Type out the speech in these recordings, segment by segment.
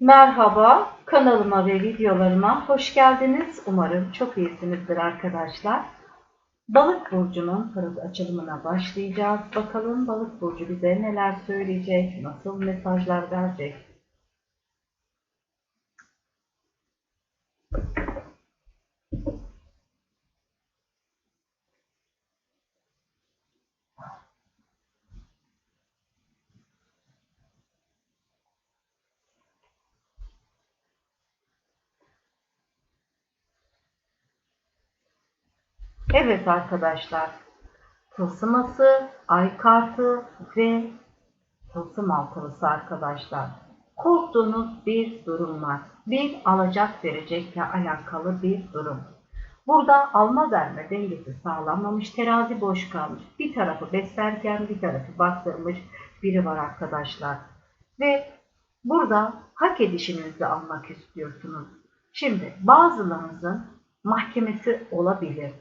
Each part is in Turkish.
Merhaba, kanalıma ve videolarıma hoş geldiniz. Umarım çok iyisinizdir arkadaşlar. Balık burcunun tarot açılımına başlayacağız. Bakalım balık burcu bize neler söyleyecek, nasıl mesajlar verecek. Evet arkadaşlar, tılsıması, ay kartı ve tılsım altılısı arkadaşlar. Korktuğunuz bir durum var. Bir alacak verecekle alakalı bir durum. Burada alma verme dengesi sağlanmamış, terazi boş kalmış. Bir tarafı beslerken bir tarafı bastırmış biri var arkadaşlar. Ve burada hak edişinizi almak istiyorsunuz. Şimdi bazılarınızın mahkemesi olabilir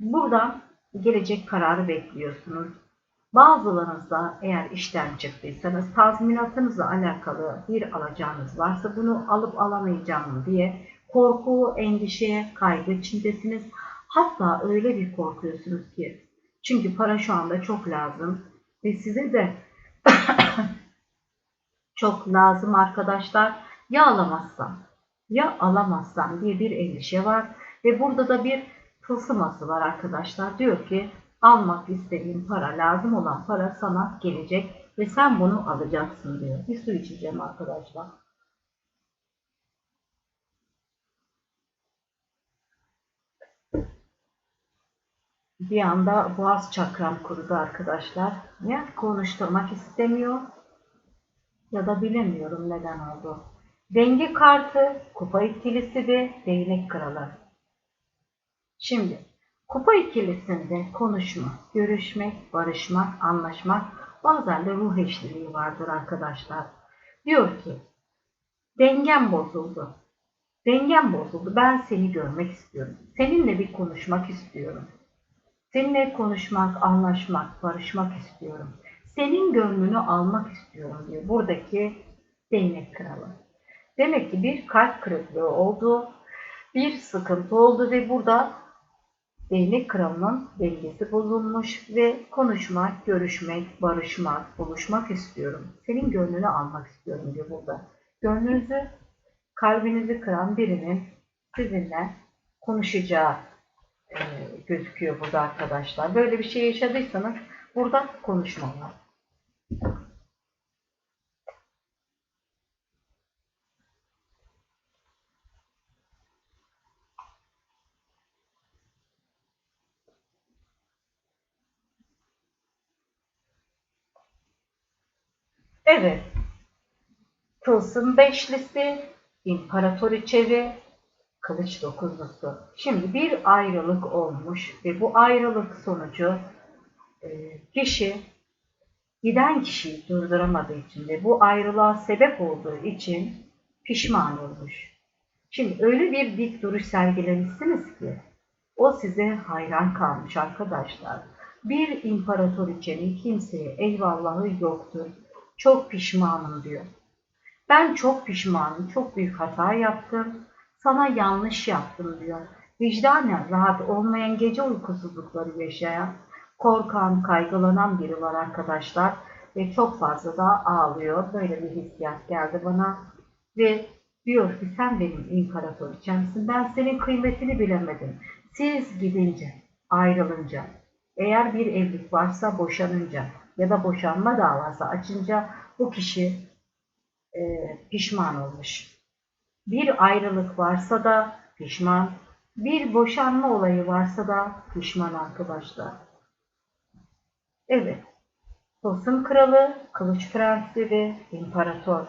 Buradan gelecek kararı bekliyorsunuz. Bazılarınızda eğer işten çıktıysanız tazminatınızla alakalı bir alacağınız varsa bunu alıp alamayacağım diye korku, endişe, kaygı içindesiniz. Hatta öyle bir korkuyorsunuz ki çünkü para şu anda çok lazım ve size de çok lazım arkadaşlar. Ya alamazsam ya alamazsam diye bir endişe var ve burada da bir tılsıması var arkadaşlar. Diyor ki almak istediğin para, lazım olan para sana gelecek ve sen bunu alacaksın diyor. Bir su içeceğim arkadaşlar. Bir anda boğaz çakram kurudu arkadaşlar. Ya konuşturmak istemiyor ya da bilemiyorum neden oldu. Denge kartı, kupa ikilisi ve değnek kralı. Şimdi kupa ikilisinde konuşma, görüşmek, barışmak, anlaşmak bazen de ruh eşliliği vardır arkadaşlar. Diyor ki dengem bozuldu. Dengem bozuldu. Ben seni görmek istiyorum. Seninle bir konuşmak istiyorum. Seninle konuşmak, anlaşmak, barışmak istiyorum. Senin gönlünü almak istiyorum diyor. Buradaki değnek kralı. Demek ki bir kalp kırıklığı oldu. Bir sıkıntı oldu ve burada Değnek kralının dengesi bozulmuş ve konuşmak, görüşmek, barışmak, buluşmak istiyorum. Senin gönlünü almak istiyorum diyor burada. Gönlünüzü, kalbinizi kıran birinin sizinle konuşacağı e, gözüküyor burada arkadaşlar. Böyle bir şey yaşadıysanız burada konuşma Evet. Tılsım beşlisi, imparatoriçe ve kılıç dokuzlusu. Şimdi bir ayrılık olmuş ve bu ayrılık sonucu e, kişi giden kişiyi durduramadığı için ve bu ayrılığa sebep olduğu için pişman olmuş. Şimdi öyle bir dik duruş sergilemişsiniz ki o size hayran kalmış arkadaşlar. Bir imparatoriçenin kimseye eyvallahı yoktur çok pişmanım diyor. Ben çok pişmanım, çok büyük hata yaptım. Sana yanlış yaptım diyor. Vicdanen rahat olmayan gece uykusuzlukları yaşayan, korkan, kaygılanan biri var arkadaşlar. Ve çok fazla da ağlıyor. Böyle bir hissiyat geldi bana. Ve diyor ki sen benim imparatoriçemsin. Ben senin kıymetini bilemedim. Siz gidince, ayrılınca, eğer bir evlilik varsa boşanınca, ya da boşanma davası açınca bu kişi e, pişman olmuş. Bir ayrılık varsa da pişman, bir boşanma olayı varsa da pişman arkadaşlar. Evet, Tılsım Kralı, Kılıç Prensi ve İmparator.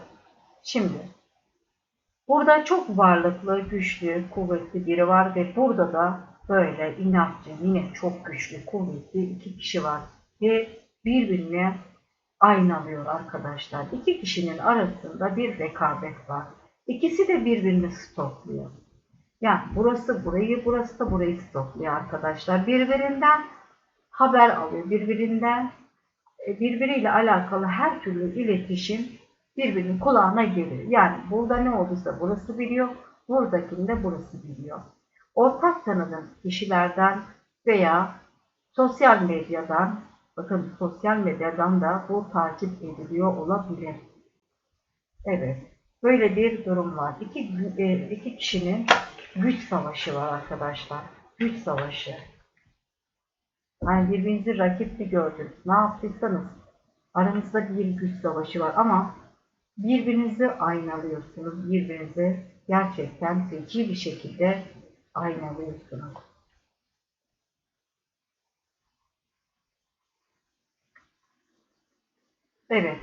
Şimdi, burada çok varlıklı, güçlü, kuvvetli biri var ve burada da böyle inatçı, yine çok güçlü, kuvvetli iki kişi var. Ve birbirine aynalıyor arkadaşlar. İki kişinin arasında bir rekabet var. İkisi de birbirini stokluyor. Yani burası burayı, burası da burayı stokluyor arkadaşlar. Birbirinden haber alıyor. Birbirinden e, birbiriyle alakalı her türlü iletişim birbirinin kulağına gelir. Yani burada ne olduysa burası biliyor, buradakinde burası biliyor. Ortak tanıdığınız kişilerden veya sosyal medyadan, bakın sosyal medyadan da bu takip ediliyor olabilir. Evet, böyle bir durum var. İki, e, iki kişinin güç savaşı var arkadaşlar. Güç savaşı. Yani birbirinizi rakip mi gördünüz? Ne yaptıysanız aranızda bir güç savaşı var ama birbirinizi aynalıyorsunuz. Birbirinizi gerçekten zeki bir şekilde aynalıyorsunuz. Evet.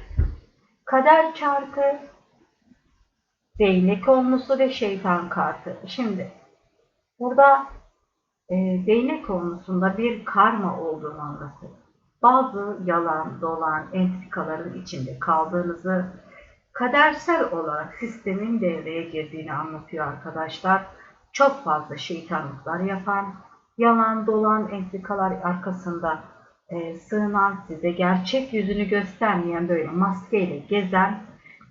Kader çarkı, değnek olmusu ve şeytan kartı. Şimdi burada e, değnek konusunda bir karma olduğunu anlatıyor. Bazı yalan, dolan, entrikaların içinde kaldığınızı kadersel olarak sistemin devreye girdiğini anlatıyor arkadaşlar. Çok fazla şeytanlıklar yapan, yalan, dolan, entrikalar arkasında e, sığınan, size gerçek yüzünü göstermeyen böyle maskeyle gezen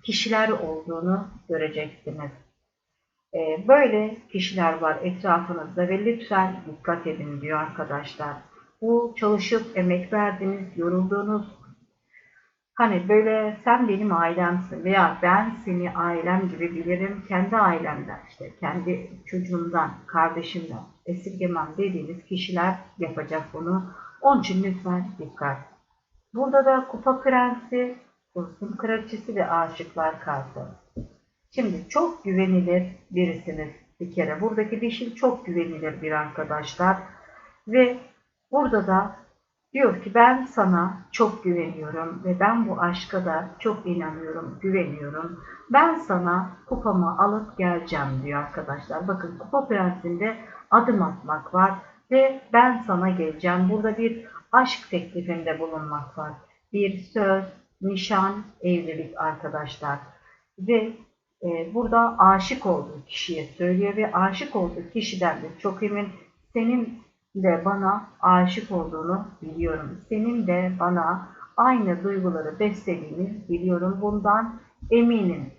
kişiler olduğunu göreceksiniz. E, böyle kişiler var etrafınızda ve lütfen dikkat edin diyor arkadaşlar. Bu çalışıp emek verdiğiniz, yorulduğunuz, hani böyle sen benim ailemsin veya ben seni ailem gibi bilirim, kendi ailemden işte kendi çocuğumdan, kardeşimden esirgemem dediğiniz kişiler yapacak bunu. Onun için lütfen dikkat. Burada da kupa prensi, kursun kraliçesi ve aşıklar kartı. Şimdi çok güvenilir birisiniz bir kere. Buradaki dişil çok güvenilir bir arkadaşlar. Ve burada da diyor ki ben sana çok güveniyorum ve ben bu aşka da çok inanıyorum, güveniyorum. Ben sana kupamı alıp geleceğim diyor arkadaşlar. Bakın kupa prensinde adım atmak var ve ben sana geleceğim. Burada bir aşk teklifinde bulunmak var. Bir söz, nişan, evlilik arkadaşlar. Ve e, burada aşık olduğu kişiye söylüyor ve aşık olduğu kişiden de çok emin senin de bana aşık olduğunu biliyorum. Senin de bana aynı duyguları beslediğini biliyorum. Bundan eminim.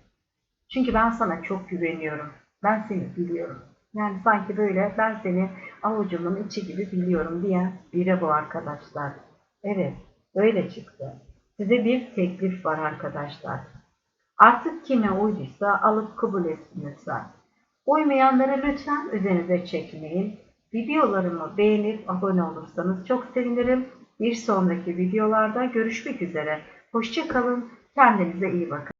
Çünkü ben sana çok güveniyorum. Ben seni biliyorum. Yani sanki böyle ben seni avucumun içi gibi biliyorum diyen biri bu arkadaşlar. Evet, öyle çıktı. Size bir teklif var arkadaşlar. Artık kime uyduysa alıp kabul etsin lütfen. Uymayanları lütfen üzerinize çekmeyin. Videolarımı beğenip abone olursanız çok sevinirim. Bir sonraki videolarda görüşmek üzere. Hoşçakalın. Kendinize iyi bakın.